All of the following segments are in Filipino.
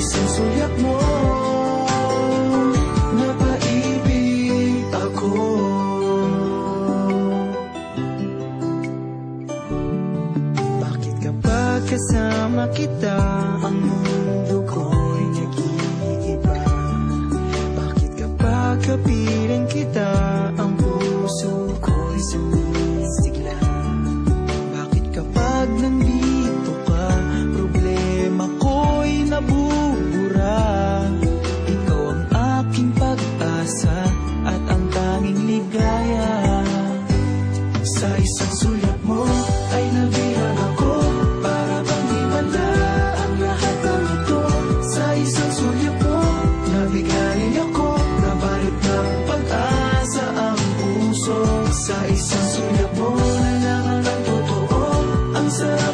Isinusulat mo na paibig ako. Bakit kapag kasama kita? Ang mundo ko'y nag-iiba. Bakit kapag kapiling kita? Ang puso ko'y sumisigla. Bakit kapag nang Sa isang sulyap mo, nalaman ang totoo. Ang sarap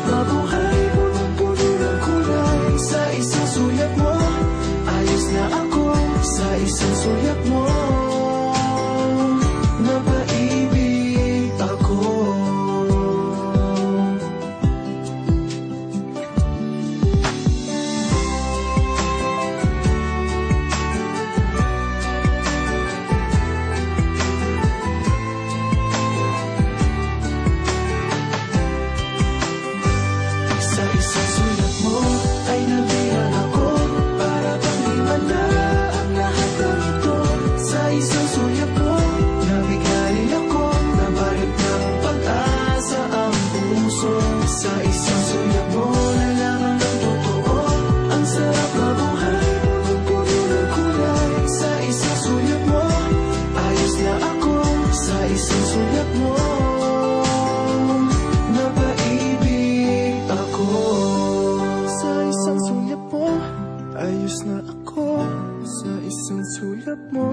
isusulat mo na paibig Sa isang sulat mo, ayos na ako. Sa isang sulat mo.